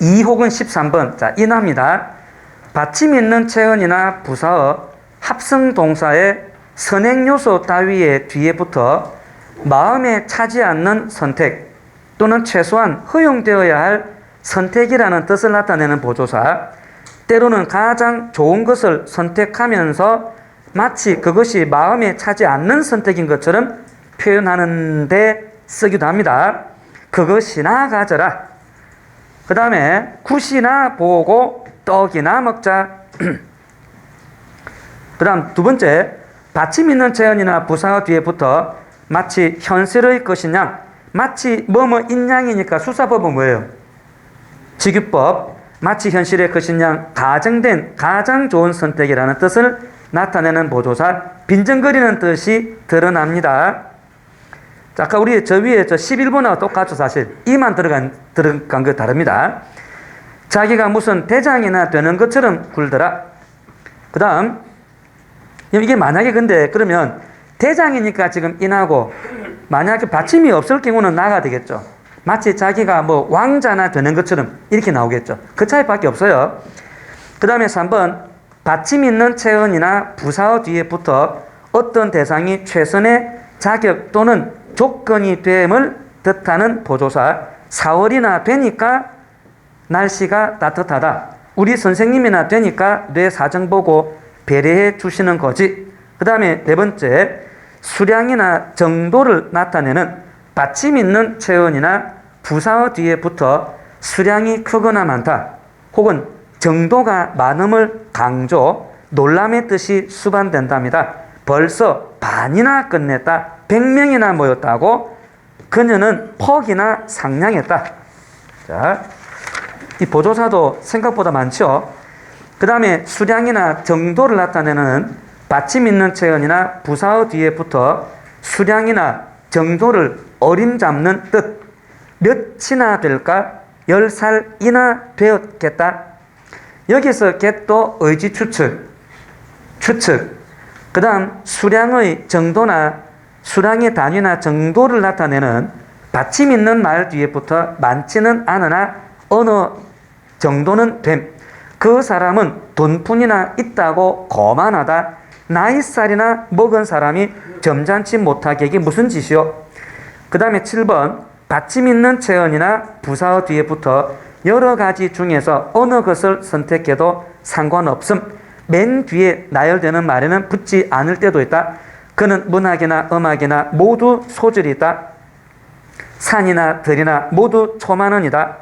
2 혹은 13번. 자, 인합니다. 받침 있는 체언이나 부사어, 합성 동사의 선행 요소 따위의 뒤에 붙어 마음에 차지 않는 선택 또는 최소한 허용되어야 할 선택이라는 뜻을 나타내는 보조사, 때로는 가장 좋은 것을 선택하면서 마치 그것이 마음에 차지 않는 선택인 것처럼 표현하는데 쓰기도 합니다. 그것이나 가져라. 그 다음에 굿이나 보고 떡이나 먹자. 그 다음 두 번째, 받침 있는 체언이나 부사어 뒤에 붙어 마치 현실의 것이냐, 마치 뭐뭐 인양이니까 수사법은 뭐예요? 직유법, 마치 현실의 것이냐, 가정된 가장 좋은 선택이라는 뜻을 나타내는 보조사, 빈정거리는 뜻이 드러납니다. 자, 아까 우리 저 위에 저 11번하고 똑같죠, 사실. 이만 들어간, 들어간 거 다릅니다. 자기가 무슨 대장이나 되는 것처럼 굴더라. 그 다음, 이게 만약에 근데 그러면 대장이니까 지금 인하고 만약에 받침이 없을 경우는 나가 되겠죠. 마치 자기가 뭐 왕자나 되는 것처럼 이렇게 나오겠죠. 그 차이밖에 없어요. 그 다음에 3번, 받침 있는 체언이나 부사어 뒤에 붙어 어떤 대상이 최선의 자격 또는 조건이 됨을 뜻하는 보조사 4월이나 되니까 날씨가 따뜻하다. 우리 선생님이나 되니까 뇌 사정 보고 배려해 주시는 거지. 그 다음에 네 번째 수량이나 정도를 나타내는 받침 있는 체언이나 부사어 뒤에 붙어 수량이 크거나 많다. 혹은 정도가 많음을 강조, 놀람의 뜻이 수반된답니다. 벌써 반이나 끝냈다. 100명이나 모였다고 그녀는 퍽이나 상냥했다. 자, 이 보조사도 생각보다 많죠. 그 다음에 수량이나 정도를 나타내는 받침 있는 체언이나 부사어 뒤에 붙어 수량이나 정도를 어림잡는 뜻. 몇이나 될까? 열 살이나 되었겠다. 여기서 get도 의지 추측, 추측. 그 다음 수량의 정도나 수량의 단위나 정도를 나타내는 받침 있는 말 뒤에부터 많지는 않으나 어느 정도는 됨. 그 사람은 돈푼이나 있다고 거만하다. 나이살이나 먹은 사람이 점잖지 못하게 이게 무슨 짓이요? 그 다음에 7번 받침 있는 체언이나 부사어 뒤에부터 여러 가지 중에서 어느 것을 선택해도 상관없음. 맨 뒤에 나열되는 말에는 붙지 않을 때도 있다. 그는 문학이나 음악이나 모두 소질이 있다. 산이나 들이나 모두 초만원이다.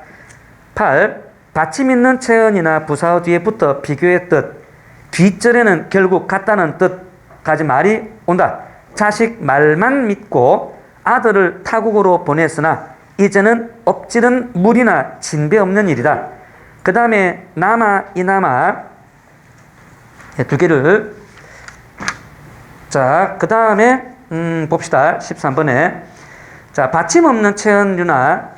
8. 받침 있는 체언이나 부사어 뒤에 붙어 비교의 뜻. 뒷절에는 결국 같다는 뜻까지 말이 온다. 자식 말만 믿고 아들을 타국으로 보냈으나 이제는 엎질은 물이나 진배 없는 일이다. 그 다음에 남아 이남아 두 개를 자, 그 다음에 음, 봅시다. 13번에 자, 받침 없는 체언류나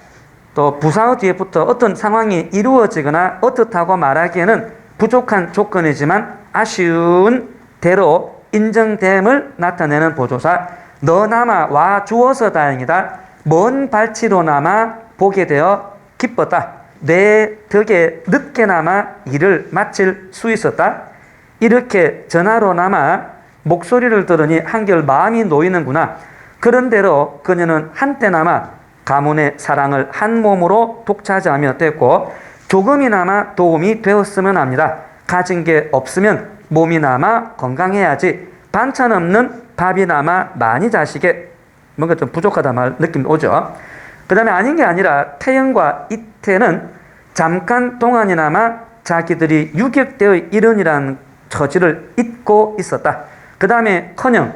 또 부사어 뒤에 부터 어떤 상황이 이루어지거나 어떻다고 말하기에는 부족한 조건이지만 아쉬운 대로 인정됨을 나타내는 보조사 너 남아 와 주어서 다행이다. 먼 발치로나마 보게 되어 기뻤다. 내 덕에 늦게나마 일을 마칠 수 있었다. 이렇게 전화로나마 목소리를 들으니 한결 마음이 놓이는구나. 그런대로 그녀는 한때나마 가문의 사랑을 한 몸으로 독차지하며 됐고 조금이나마 도움이 되었으면 합니다. 가진 게 없으면 몸이나마 건강해야지. 반찬 없는 밥이나마 많이 자시게 뭔가 좀 부족하다 말 느낌 오죠. 그 다음에 아닌 게 아니라 태영과 이태는 잠깐 동안이나마 자기들이 유격되어 이른이라는 처지를 잊고 있었다. 그 다음에 커녕